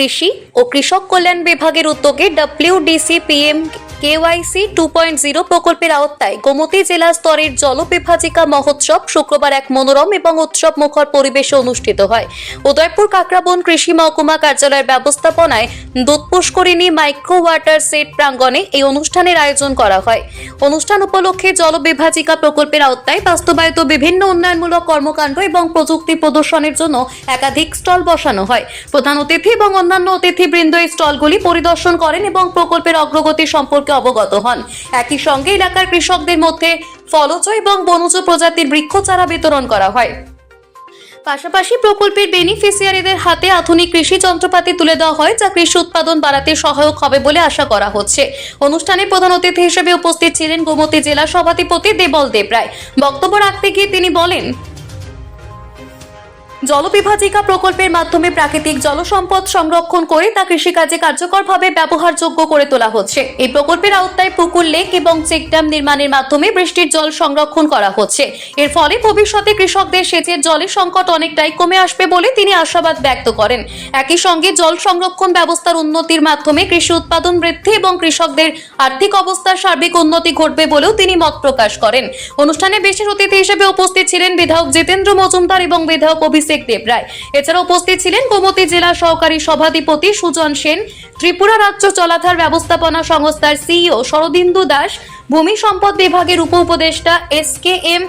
কৃষি ও কৃষক কল্যাণ বিভাগের উদ্যোগে WDC PM KYC two point zero প্রকল্পের আওতায় গোমতী জেলা স্তরের জলবিভাজিকা মহোৎসব শুক্রবার এক মনোরম এবং উৎসব মুখর পরিবেশে অনুষ্ঠিত হয়। উদয়পুর কাকরাবন কৃষি মহকুমা কার্যালয়ের ব্যবস্থাপনায় দুধ পুষ্করিণী মাইক্রো ওয়াটার সেট প্রাঙ্গণে এই অনুষ্ঠানের আয়োজন করা হয়। অনুষ্ঠান উপলক্ষে জলবিভাজিকা প্রকল্পের আওতায় বাস্তবায়িত বিভিন্ন উন্নয়নমূলক কর্মকাণ্ড এবং প্রযুক্তি প্রদর্শনের জন্য একাধিক স্টল বসানো হয়। প্রধান অতিথি এবং অন্যান্য অতিথিবৃন্দ এই স্টলগুলি পরিদর্শন করেন এবং প্রকল্পের অগ্রগতি সম্পর্কে অবগত হন। একই সঙ্গে এলাকার কৃষকদের মধ্যে ফলজ এবং বনজ প্রজাতির বৃক্ষ চারা বিতরণ করা হয়। পাশাপাশি প্রকল্পের বেনিফিসিয়ারিদের হাতে আধুনিক কৃষি যন্ত্রপাতি তুলে দেওয়া হয়, যা কৃষি উৎপাদন বাড়াতে সহায়ক হবে বলে আশা করা হচ্ছে। অনুষ্ঠানে প্রধান অতিথি হিসেবে উপস্থিত ছিলেন গোমতী জেলা সভাধিপতি দেবল দেবরায়। বক্তব্য রাখতে গিয়ে তিনি বলেন জলবিভাজিকা প্রকল্পের মাধ্যমে প্রাকৃতিক জলসম্পদ সংরক্ষণ করে তা কৃষিকাজে কার্যকরভাবে ব্যবহারযোগ্য করে তোলা হচ্ছে। এই প্রকল্পের আওতায় পুকুর, লেক এবং চেকড্যাম নির্মাণের মাধ্যমে বৃষ্টির জল সংরক্ষণ করা হচ্ছে। এর ফলে ভবিষ্যতে কৃষকদের সেচের জলের সংকট অনেকটাই কমে আসবে বলে তিনি আশাবাদ ব্যক্ত করেন। একই সঙ্গে জল সংরক্ষণ ব্যবস্থার উন্নতির মাধ্যমে কৃষি উৎপাদন বৃদ্ধি এবং কৃষকদের আর্থিক অবস্থার সার্বিক উন্নতি ঘটবে বলেও তিনি মত প্রকাশ করেন। অনুষ্ঠানে বিশেষ অতিথি হিসেবে উপস্থিত ছিলেন বিধায়ক জিতেন্দ্র মজুমদার এবং বিধায়ক অভিষেক দেবরায় এছাড়া উপস্থিত ছিলেন গোমতী জেলা সহকারী সভাধিপতি সুজন সেন, ত্রিপুরা রাজ্য জলাধার ব্যবস্থাপনা সংস্থার সিইও শরদিন্দু দাস, ভূমি সম্পদ বিভাগের উপ উপদেষ্টা এস কে এম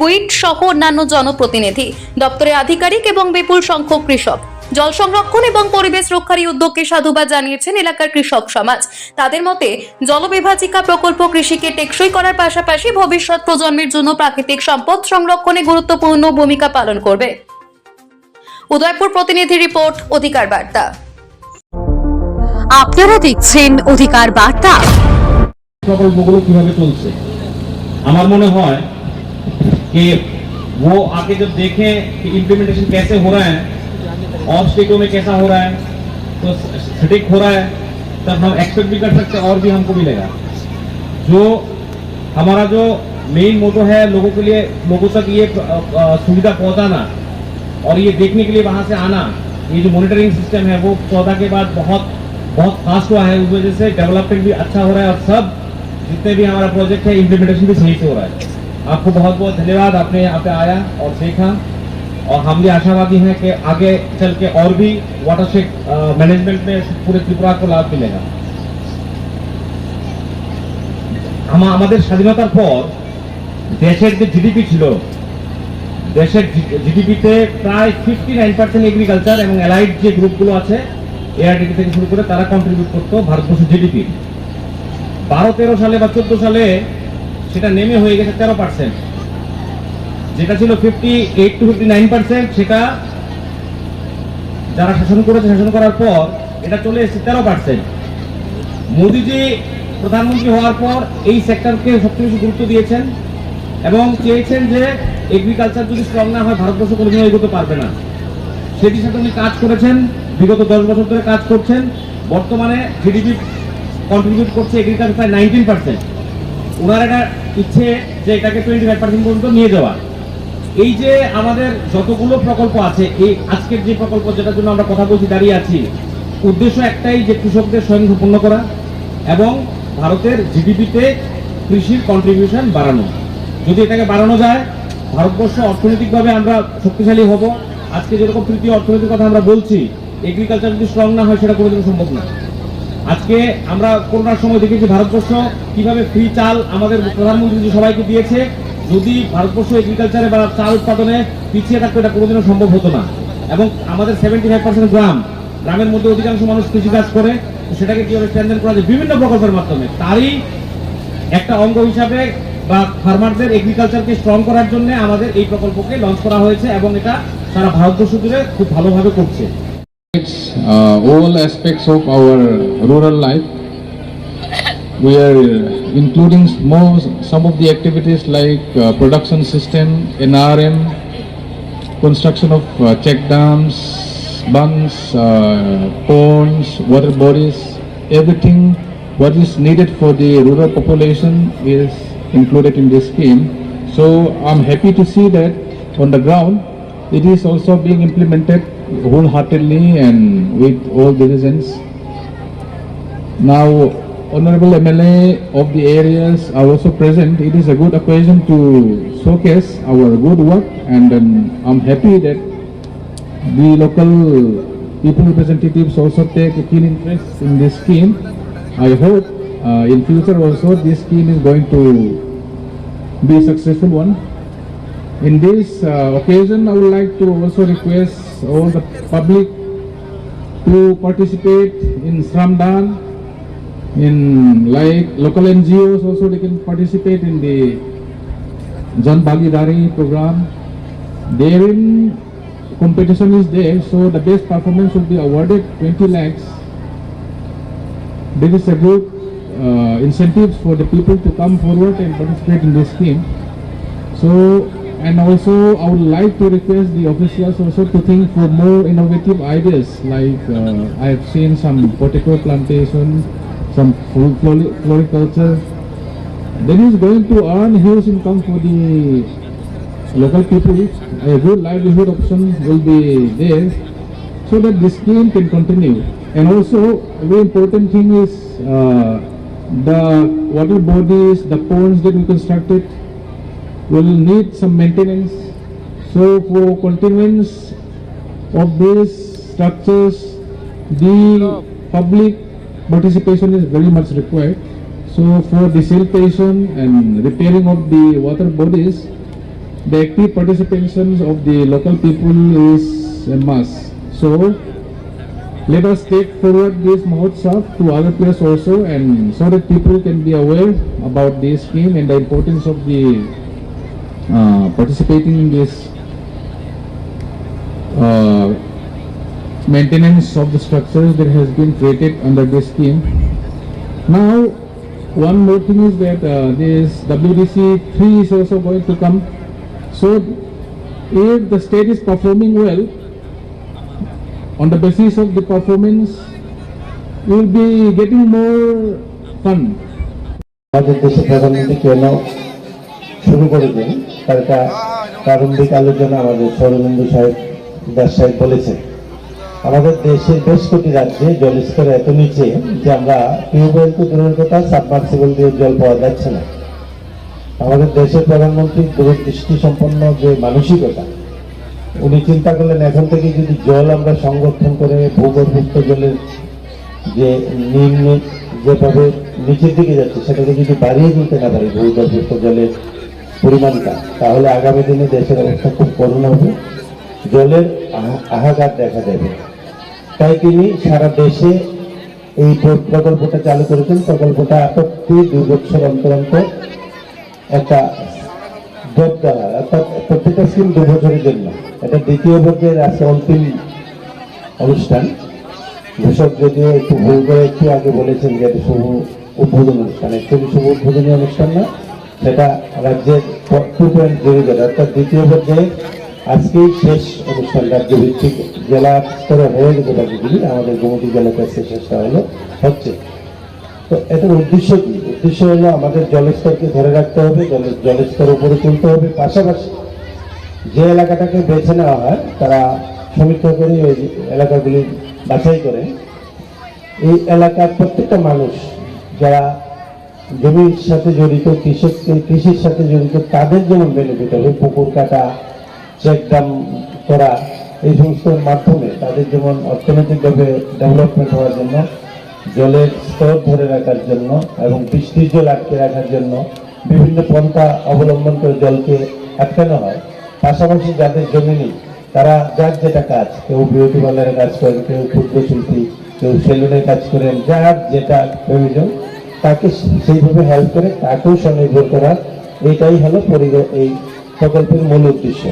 গুইট সহ অন্যান্য জনপ্রতিনিধি, দপ্তরের আধিকারিক এবং বিপুল সংখ্যক কৃষক। জল সংরক্ষণ এবং পরিবেশ রক্ষার এই উদ্যোগকে সাধুবাদ জানিয়েছেন এলাকার কৃষক সমাজ। তাদের মতে, জলবিভাজিকা প্রকল্প কৃষিকে টেকসই করার পাশাপাশি ভবিষ্যৎ প্রজন্মের জন্য প্রাকৃতিক সম্পদ সংরক্ষণে গুরুত্বপূর্ণ ভূমিকা পালন করবে। উদয়পুর প্রতিনিধি রিপোর্ট অধিকার বার্তা আপনারা দেখছেন অধিকার বার্তা প্রকল্পগুলো কিভাবে চলছে আমার মনে হয় कि वो आके जब देखें कि इम्प्लीमेंटेशन कैसे हो रहा है और स्टेटों में कैसा हो रहा है तो सटीक हो रहा है तब हम एक्सपेक्ट भी कर सकते हैं और भी हमको मिलेगा जो हमारा जो मेन मोटो है लोगों के लिए लोगों तक ये अ, अ, सुविधा पहुंचाना और ये देखने के लिए वहां से आना ये जो मॉनिटरिंग सिस्टम है वो चौदह के बाद बहुत बहुत फास्ट हुआ है उस वजह से डेवलपमेंट भी अच्छा हो रहा है और सब जितने भी हमारा प्रोजेक्ट है इम्प्लीमेंटेशन भी सही से हो रहा है आपको बहुत बहुत धन्यवाद आपने यहाँ पे आया और देखा और हम भी आशावादी हैं कि आगे चल के और भी वाटरशेड मैनेजमेंट में पूरे त्रिपुरा को लाभ मिलेगा আমা- আমাদের স্বাধীনতার পর দেশের যে জিডিপি ছিল দেশের জিডিপিতে প্রায় ফিফটি নাইন পার্সেন্ট এগ্রিকালচার এবং অ্যালাইড যে গ্রুপগুলো আছে এআরডিটি থেকে শুরু করে তারা কন্ট্রিবিউট করতো ভারতবর্ষের জিডিপি বারো তেরো সালে বা চোদ্দ সালে সেটা নেমে হয়ে গেছে তেরো পার্সেন্ট যেটা ছিল fifty eight to fifty nine percent সেটা যারা শাসন করেছে, শাসন করার পর এটা চলে এসেছে তেরো পার্সেন্ট মোদিজি প্রধানমন্ত্রী হওয়ার পর এই সেক্টরকে সবচেয়ে বেশি গুরুত্ব দিয়েছেন এবং চেয়েছেন যে এগ্রিকালচার যদি স্ট্রং না হয়, ভারতবর্ষ কোনোদিনও এগোতে পারবে না। সেটির সাথে উনি কাজ করেছেন, বিগত দশ বছর ধরে কাজ করছেন। বর্তমানে জিডিপি কন্ট্রিবিউট করছে এগ্রিকালচার নাইনটিন পার্সেন্ট ওনার একটা ইচ্ছে যে এটাকে টোয়েন্টি ফাইভ পার্সেন্ট পর্যন্ত নিয়ে যাওয়া। এই যে আমাদের যতগুলো প্রকল্প আছে, এই আজকের যে প্রকল্প যেটার জন্য আমরা কথা বলছি, দাঁড়িয়ে আছি, উদ্দেশ্য একটাই যে কৃষকদের স্বয়ং স্বয়ংসম্পূর্ণ করা এবং ভারতের জিডিপিতে কৃষির কন্ট্রিবিউশন বাড়ানো। যদি এটাকে বাড়ানো যায় ভারতবর্ষ অর্থনৈতিকভাবে আমরা শক্তিশালী হব। আজকে যেরকম তৃতীয় অর্থনীতির কথা আমরা বলছি এগ্রিকালচার যদি স্ট্রং না হয়, সেটা কোনোদিন সম্ভব না। আজকে আমরা করোনার সময় দেখেছি ভারতবর্ষ কীভাবে ফ্রি চাল আমাদের প্রধানমন্ত্রী সবাইকে দিয়েছে, যদি ভারতবর্ষ এগ্রিকালচারে বা চাল উৎপাদনে পিছিয়ে থাকতো, এটা কোনোদিনও সম্ভব হতো না। এবং আমাদের সেভেন্টি ফাইভ পার্সেন্ট গ্রাম, গ্রামের মধ্যে অধিকাংশ মানুষ কৃষিকাজ করে, সেটাকে কীভাবে স্ট্যান্ডার্ড করা যায় বিভিন্ন প্রকল্পের মাধ্যমে, তারই একটা অঙ্গ হিসাবে বা ফার্মারদের এগ্রিকালচারকে স্ট্রং করার জন্য আমাদের এই প্রকল্পকে লঞ্চ করা হয়েছে এবং এটা সারা ভারতবর্ষ জুড়ে খুব ভালোভাবে করছে uh, all aspects of our rural life. We are including more, some of the activities like uh, production system, NRM, construction of uh, check dams, bunds, uh, ponds, water bodies, everything what is needed for the rural population is included in this scheme. So I'm happy to see that on the ground it is also being implemented wholeheartedly and with all diligence. Now, Honorable MLA of the areas are also present. It is a good occasion to showcase our good work and then I'm happy that the local people representatives also take a keen interest in this scheme. I hope uh, in future also this scheme is going to be successful one. In this uh, occasion, I would like to also request all the public to participate in Shramdan, in like local NGOs also they can participate in the Jan Bhagidari program. Therein competition is there, so the best performance will be awarded 20 lakhs. This is a good uh, incentives for the people to come forward and participate in this scheme. So, and also I would like to request the officials also to think for more innovative ideas like uh, I have seen some potato plantation, some floriculture. Is going to earn huge income for the local people. A good livelihood option will be there so that this scheme can continue. And also, a very important thing is uh, the water bodies, the ponds that we constructed will need some maintenance. So for continuance of these structures, the public participation is very much required. So for desiltation and repairing of the water bodies, the active participation of the local people is a must. So let us take forward this Mahotsav to other places also and so that people can be aware about this scheme and the importance of the uh, participating in this uh, maintenance of the structures that has been created under this scheme. Now, one more thing is that uh, this WDC 3 is also going to come. So, if the state is performing well, on the basis of the performance, we will be getting more fund. আমাদের দেশে প্রধানমন্ত্রী কেন শুরু করেছেন তার একটা প্রারম্ভিক আলোচনা আমাদের সৌরবিন্দু সাহেব দাস সাহেব বলেছেন আমাদের দেশের বেশ কটি রাজ্যে জলস্তর এত নিচে যে আমরা টিউবওয়েল তো দূরের কথা সাবমার্সিবল দিয়ে জল পাওয়া যাচ্ছে না আমাদের দেশের প্রধানমন্ত্রীর দূরদৃষ্টি সম্পন্ন যে মানসিকতা উনি চিন্তা করলেন, এখন থেকে যদি জল আমরা সংরক্ষণ করে ভূগর্ভস্থ জলের যে নিম্ন যেভাবে নিচের দিকে যাচ্ছে, সেটাকে যদি বাড়িয়ে দিতে না পারি ভূগর্ভস্থ জলের পরিমাণটা, তাহলে আগামী দিনে দেশের অবস্থা খুব করুণ হবে। জলের আহা- হাহাকার দেখা দেবে। তাই তিনি সারা দেশে এই প্রকল্পটা চালু করেছেন। প্রকল্পটা প্রতি দুই বছর অন্তর অন্তর একটা প্রত্যেকটা স্কিম দু বছরের জন্য। এটা দ্বিতীয় পর্যায়ের আজকে অন্তিম অনুষ্ঠান। ঘোষক যদিও একটু ভুল করে একটু আগে বলেছেন যে এটা শুভ উদ্বোধন অনুষ্ঠান একচুয়ালি শুভ উদ্বোধনী অনুষ্ঠান না। সেটা রাজ্যের টু পয়েন্ট জিরো জিরো অর্থাৎ দ্বিতীয় পর্যায়ে আজকেই শেষ অনুষ্ঠান রাজ্য ভিত্তিক জেলা স্তরে হয়ে গেছে। আমাদের গোমতী জেলাতে শেষটা হলো হচ্ছে। তো এটার উদ্দেশ্য কি? উদ্দেশ্য হলো আমাদের জলস্তরকে ধরে রাখতে হবে জলস্তর উপরে তুলতে হবে। পাশাপাশি যে এলাকাটাকে বেছে নেওয়া হয়, তারা সমীক্ষা করে ওই এলাকাগুলি বাছাই করে। এই এলাকার প্রত্যেকটা মানুষ যারা জমির সাথে জড়িত, কৃষক কৃষির সাথে জড়িত, তাদের যেমন বেনিফিট হবে, পুকুর কাটা, চেক ড্যাম করা, এই সমস্ত মাধ্যমে তাদের যেমন অর্থনৈতিকভাবে ডেভেলপমেন্ট হওয়ার জন্য জলের স্তর ধরে রাখার জন্য এবং বৃষ্টির জল আটকে রাখার জন্য বিভিন্ন পন্থা অবলম্বন করে জলকে আটকানো হয়। পাশাপাশি যাদের জমি নেই, তারা যার যেটা কাজ কেউ বিউটি পার্লারের কাজ করেন, কেউ ক্ষুদ্র শিল্পী কেউ সেলুনের কাজ করেন, যার যেটা প্রয়োজন, তাকে সেইভাবে হেল্প করে তাকেও স্বনির্ভর করার, এটাই হলো এই প্রকল্পের মূল উদ্দেশ্য।